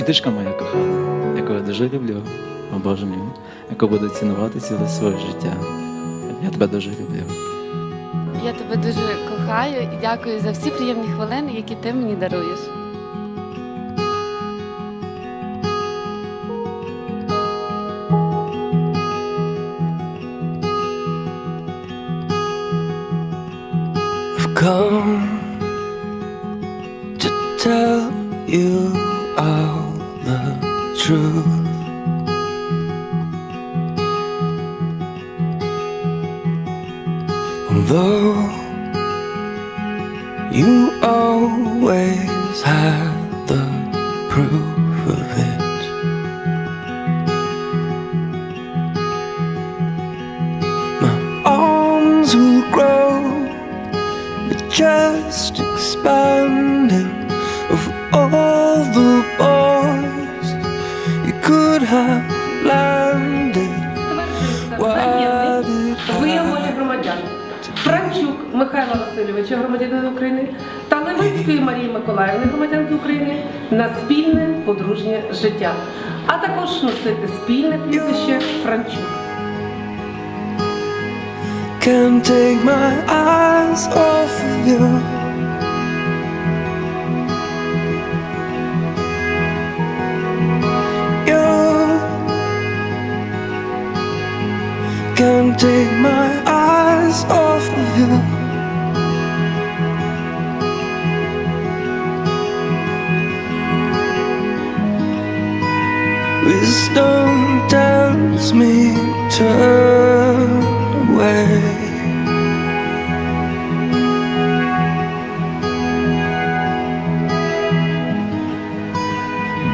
І дочка моя кохана, яку я дуже люблю, о Боже мій, яку буду цінувати ціле своє життя. Я тебе дуже люблю. Я тебе дуже кохаю і дякую за всі приємні хвилини, які ти мені даруєш. I've come to tell you all the truth. Although you always had the proof of it. My arms will grow but just expanding have landed. Виявлення громадян Франчук Михайла Васильовича, громадянина України, та Левицької Марії Миколаївни, громадянки України, на спільне подружнє життя, а також носити спільне прізвище Франчук. can't take my eyes off of you? You can't take my eyes off of you. Wisdom tells me turn away.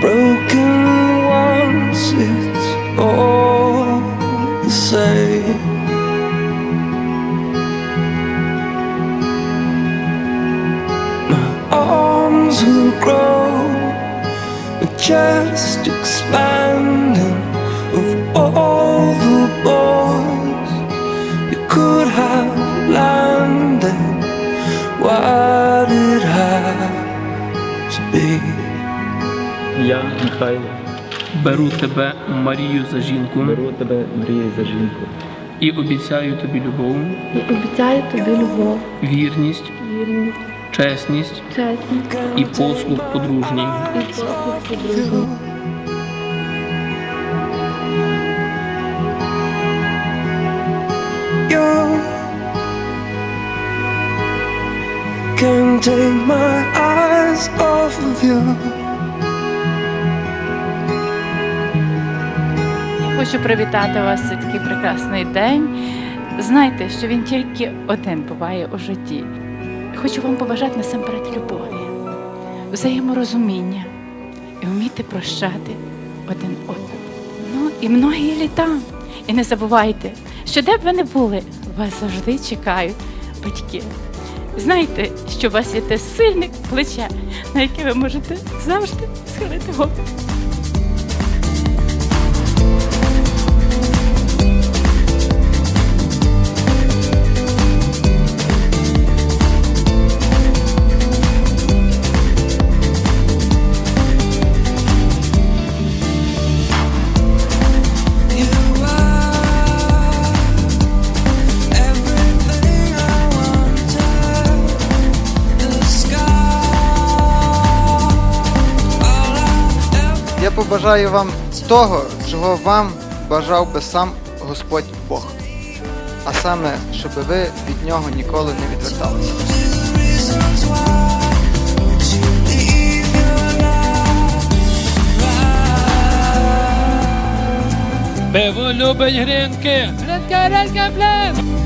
Broken once, it's all arms will grow, just expanding of all the boys you could have landed. Why did I to be? Я, Михайло, Беру тебе, Марію, за жінку беру тебе, мрію за жінку. і обіцяю тобі любов, І обіцяю тобі любов, вірність, вірність, чесність чесність і послуг подружній. і послуг подружній. Can't take my eyes off of you. Хочу привітати вас в цей такий прекрасний день. Знайте, що він тільки один буває у житті. Хочу вам побажати насамперед любові, взаєморозуміння і вміти прощати один одного. Ну і многі літа. І не забувайте, що де б ви не були, вас завжди чекають батьки. Знайте, що у вас є те сильне плече, на яке ви можете завжди схилити голову. Побажаю вам того, чого вам бажав би сам Господь Бог. А саме, щоб ви від нього ніколи не відверталися. Пиво любить грінки! Грінка, грінка, блин!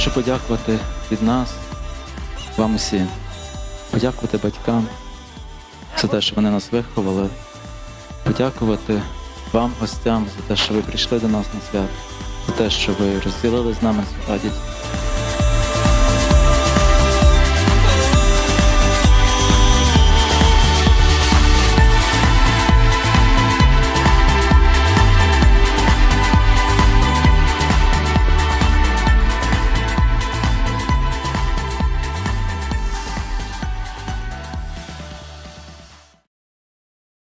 Хочу подякувати від нас, вам усім, подякувати батькам за те, що вони нас виховали, подякувати вам, гостям, за те, що ви прийшли до нас на свято, за те, що ви розділили з нами свята радість.